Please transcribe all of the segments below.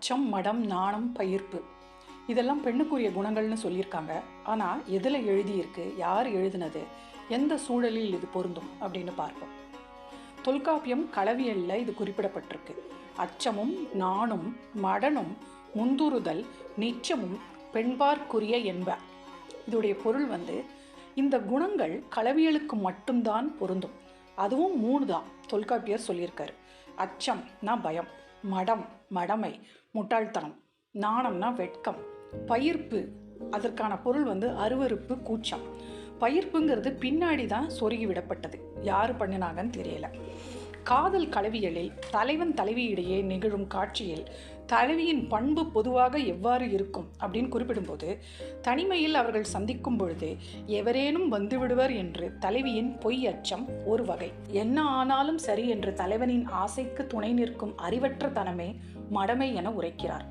அச்சம் மடம் நாணம் பயிர்ப்பு. இதெல்லாம் பெண்ணுக்குரிய குணங்கள்னு சொல்லியிருக்காங்க. ஆனால் எதில் எழுதியிருக்கு யார் எழுதினது எந்த சூழலில் இது பொருந்தும் அப்படின்னு பார்ப்போம். தொல்காப்பியம் களவியல்ல இது குறிப்பிடப்பட்டிருக்கு. அச்சமும் நாணும் மடனும் முந்துறுதல் நிச்சமும் பெண்பார்க்குரிய என்ப. இதோடைய பொருள் வந்து இந்த குணங்கள் களவியலுக்கு மட்டும்தான் பொருந்தும். அதுவும் மூணு தான் தொல்காப்பியர் சொல்லியிருக்காரு. அச்சம்னா பயம். மடம் மடமை முட்டாள்தனம் நாணம்னா வெட்கம். பயிர்ப்பு அதற்கான பொருள் வந்து அருவருப்பு கூச்சம். பயிர்ப்புங்கிறது பின்னாடி தான் சொருகி விடப்பட்டது. யார் பண்ணினாங்கன்னு தெரியல. காதல் கலவியலில் தலைவன் தலைவி இடையே நிகழும் காட்சியில் தலைவியின் பண்பு பொதுவாக எவ்வாறு இருக்கும் அப்படின்னு குறிப்பிடும்போது தனிமையில் அவர்கள் சந்திக்கும் பொழுது எவரேனும் வந்துவிடுவர் என்று தலைவியின் பொய் அச்சம் ஒரு வகை. என்ன ஆனாலும் சரி என்று தலைவனின் ஆசைக்கு துணை நிற்கும் அறிவற்ற தனமே மடமை என உரைக்கிறார்.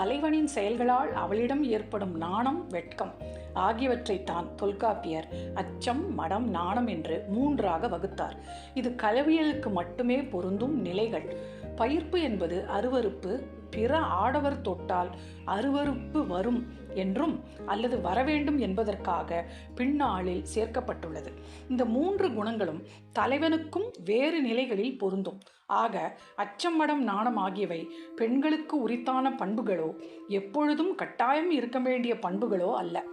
தலைவனின் செயல்களால் அவளிடம் ஏற்படும் நாணம் வெட்கம் ஆகியவற்றை தான் தொல்காப்பியர் அச்சம் மடம் நாணம் என்று மூன்றாக வகுத்தார். இது கலவியலுக்கு மட்டுமே பொருந்தும் நிலைகள். பயிர்ப்பு என்பது அருவருப்பு பிற ஆடவர் தொட்டால் அருவருப்பு வரும் என்றும் அல்லது வரவேண்டும் என்பதற்காக பின்னாளில் சேர்க்கப்பட்டுள்ளது. இந்த மூன்று குணங்களும் தலைவனுக்கும் வேறு நிலைகளில் பொருந்தும். ஆக அச்சம் மடம் நாணம் ஆகியவை பெண்களுக்கு உரித்தான பண்புகளோ எப்பொழுதும் கட்டாயம் இருக்க வேண்டிய பண்புகளோ அல்ல.